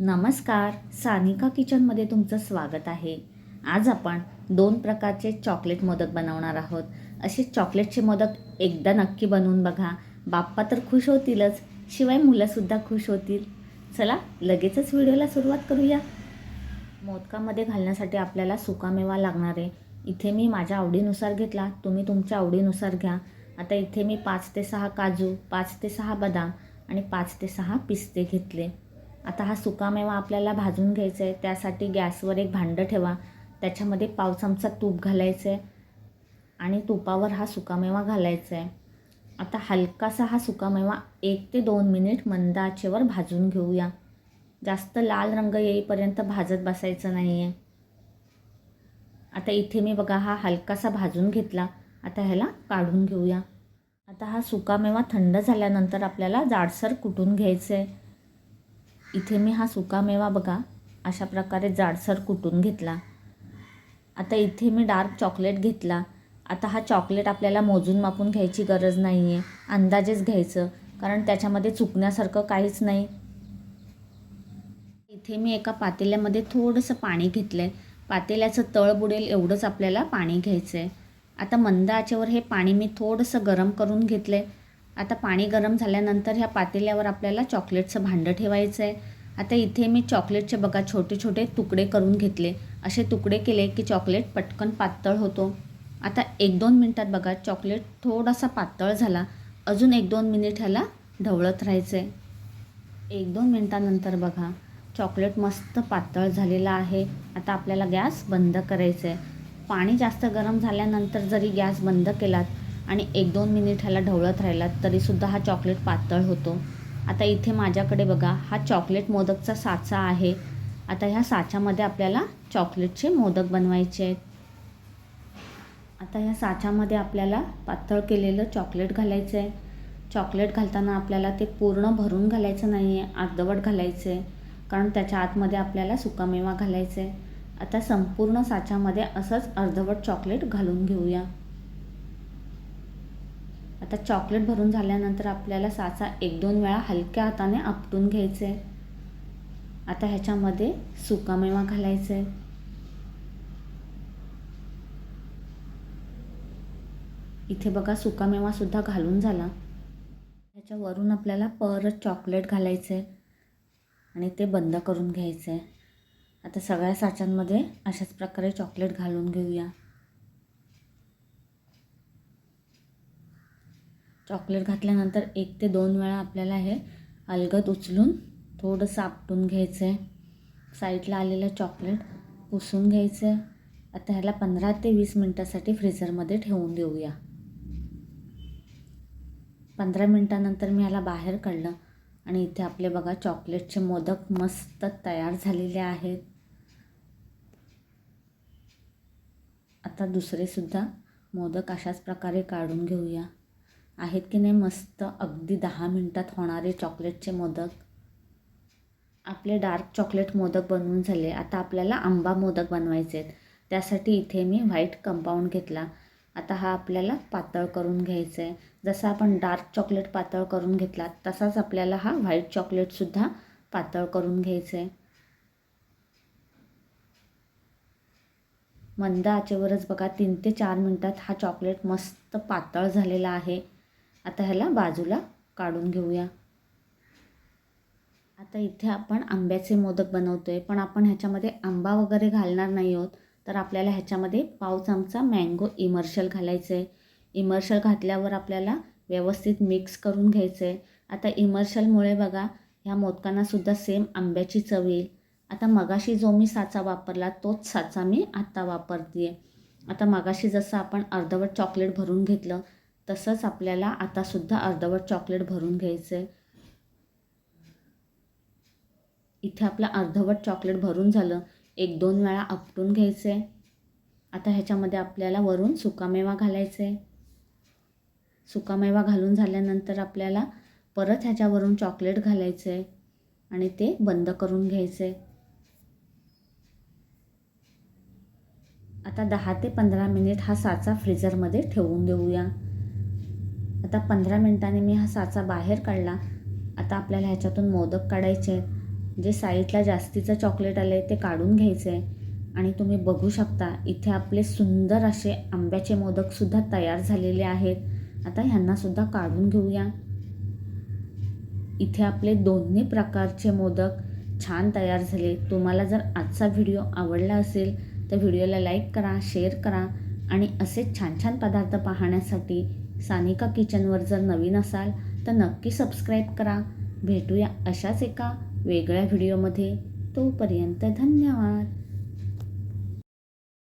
नमस्कार सानिका किचनमध्ये तुमचं स्वागत आहे. आज आपण दोन प्रकारचे चॉकलेट मोदक बनवणार आहोत. असे चॉकलेटचे मोदक एकदा नक्की बनवून बघा. बाप्पा तर खुश होतीलच शिवाय मुलंसुद्धा खुश होतील. चला लगेचच व्हिडिओला सुरुवात करूया. मोदकामध्ये घालण्यासाठी आपल्याला सुकामेवा लागणार आहे. इथे मी माझ्या आवडीनुसार घेतला तुम्ही तुमच्या आवडीनुसार घ्या. आता इथे मी पाच ते सहा काजू पाच ते सहा बदाम आणि पाच ते सहा पिस्ते घेतले. आता हा सुकामेवा आपल्याला भाजून घ्यायचा आहे त्यासाठी गॅसवर एक भांडं ठेवा. त्याच्यामध्ये पाव चमचा तूप घालायचं आहे आणि तुपावर हा सुकामेवा घालायचा आहे आता हलकासा हा सुकामेवा एक ते दोन मिनिट मंद आचेवर भाजून घेऊया. जास्त लाल रंग येईपर्यंत भाजत बसायचं नाही आहे आता इथे मी बघा हा हलकासा भाजून घेतला. आता ह्याला काढून घेऊया. आता हा सुकामेवा थंड झाल्यानंतर आपल्याला जाडसर कुटून घ्यायचं आहे इथे मी हा सुकामेवा बघा अशा प्रकारे जाडसर कुटून घेतला. आता इथे मी डार्क चॉकलेट घेतला. आता हा चॉकलेट आपल्याला मोजून मापून घ्यायची गरज नाही आहे अंदाजेच घ्यायचं कारण त्याच्यामध्ये चुकण्यासारखं काहीच नाही. इथे मी एका पातेल्यामध्ये थोडंसं पाणी घेतलं आहे पातेल्याचं तळ बुडेल एवढंच आपल्याला पाणी घ्यायचं आहे आता मंद आचेवर हे पाणी मी थोडंसं गरम करून घेतलं आहे आता पाणी गरम झाल्यानंतर ह्या पातेल्यावर आपल्याला चॉकलेटचं भांडं ठेवायचं आहे आता इथे मी चॉकलेटचे बघा छोटे छोटे तुकडे करून घेतले. असे तुकडे केले की चॉकलेट पटकन पातळ होतो. आता एक दोन मिनटात बघा चॉकलेट थोडासा पातळ झाला. अजून एक दोन मिनिट ह्याला ढवळत राहायचं आहे एक दोन मिनटानंतर बघा चॉकलेट मस्त पातळ झालेला आहे. आता आपल्याला गॅस बंद करायचं आहे पाणी जास्त गरम झाल्यानंतर जरी गॅस बंद केलात आणि एक दोन मिनिट ह्याला ढवळत राहिलात तरीसुद्धा हा चॉकलेट पातळ होतो. आता इथे माझ्याकडे बघा हा चॉकलेट मोदकचा साचा आहे. आता ह्या साच्यामध्ये आपल्याला चॉकलेटचे मोदक बनवायचे आहेत. आता ह्या साच्यामध्ये आपल्याला पातळ केलेलं चॉकलेट घालायचं आहे चॉकलेट घालताना आपल्याला ते पूर्ण भरून घालायचं नाही आहे अर्धवट घालायचं आहे कारण त्याच्या आतमध्ये आपल्याला सुकामेवा घालायचा आहे आता संपूर्ण साच्यामध्ये असंच अर्धवट चॉकलेट घालून घेऊया. आता चॉकलेट भरून झाल्यानंतर आपल्याला साचा एक दोन वेळा हलक्या हाताने आपटून घ्यायचे आता ह्याच्यामध्ये सुकामेवा घालायचे इथे बघा सुकामेवासुद्धा घालून झाला. ह्याच्यावरून आपल्याला परत चॉकलेट घालायचं आहे आणि ते बंद करून घ्यायचं आहे आता सगळ्या साच्यांमध्ये अशाच प्रकारे चॉकलेट घालून घेऊया. चॉकलेट घातल्यानंतर एक ते दोन वेळा आपल्याला हे अलगद उचलून थोडंसं आपटून घ्यायचं आहे साईडला आलेलं चॉकलेट पुसून घ्यायचं आहे आता ह्याला पंधरा ते वीस मिनटासाठी फ्रीझरमध्ये ठेवून देऊया. पंधरा मिनटानंतर मी ह्याला बाहेर काढलं आणि इथे आपले बघा चॉकलेटचे मोदक मस्त तयार झालेले आहेत. आता दुसरेसुद्धा मोदक अशाच प्रकारे काढून घेऊया. आहेत की नाही मस्त अगदी दहा मिनटात होणारे चॉकलेटचे मोदक. आपले डार्क चॉकलेट मोदक बनवून झाले. आता आपल्याला आंबा मोदक बनवायचे आहेत. त्यासाठी इथे मी व्हाईट कंपाऊंड घेतला. आता हा आपल्याला पातळ करून घ्यायचा आहे. जसा आपण डार्क चॉकलेट पातळ करून घेतला तसाच आपल्याला हा व्हाईट चॉकलेटसुद्धा पातळ करून घ्यायचं आहे. मंद आचेवरच बघा तीन ते चार मिनटात हा चॉकलेट मस्त पातळ झालेला आहे. आता ह्याला बाजूला काढून घेऊया. आता इथे आपण आंब्याचे मोदक बनवतो आहे पण आपण ह्याच्यामध्ये आंबा वगैरे घालणार नाही आहोत. तर आपल्याला ह्याच्यामध्ये पाव चमचा मँगो इमर्शल घालायचं आहे इमर्शल घातल्यावर आपल्याला व्यवस्थित मिक्स करून घ्यायचं आहे आता इमर्शलमुळे बघा ह्या मोदकांनासुद्धा सेम आंब्याची चव येईल. आता मगाशी जो मी साचा वापरला तोच साचा मी आत्ता वापरते आहे आता मगाशी जसं आपण अर्धवट चॉकलेट भरून घेतलं तसंच आपल्याला आतासुद्धा अर्धवट चॉकलेट भरून घ्यायचं आहे इथे आपलं अर्धवट चॉकलेट भरून झालं. एक दोन वेळा आपटून घ्यायचं आहे आता ह्याच्यामध्ये आपल्याला वरून सुकामेवा घालायचा आहे सुकामेवा घालून झाल्यानंतर आपल्याला परत ह्याच्यावरून चॉकलेट घालायचं आहे आणि ते बंद करून घ्यायचं आहे आता दहा ते पंधरा मिनिट हा साचा फ्रीजरमध्ये ठेवून देऊया. आता पंधरा मिनटाने मी हा साचा बाहेर काढला. आता आपल्याला ह्याच्यातून मोदक काढायचे आहेत. जे साईडला जास्तीचं चॉकलेट आलं आहे ते काढून घ्यायचं आहे आणि तुम्ही बघू शकता इथे आपले सुंदर असे आंब्याचे मोदकसुद्धा तयार झालेले आहेत. आता ह्यांनासुद्धा काढून घेऊया. इथे आपले दोन्ही प्रकारचे मोदक छान तयार झाले. तुम्हाला जर आजचा व्हिडिओ आवडला असेल तर व्हिडिओला लाईक करा शेअर करा आणि असेच छान छान पदार्थ पाहण्यासाठी सानिका किचनवर जर नवीन असाल तर नक्की सबस्क्राईब करा. भेटूया अशाच एका वेगळ्या व्हिडिओमध्ये. तोपर्यंत धन्यवाद.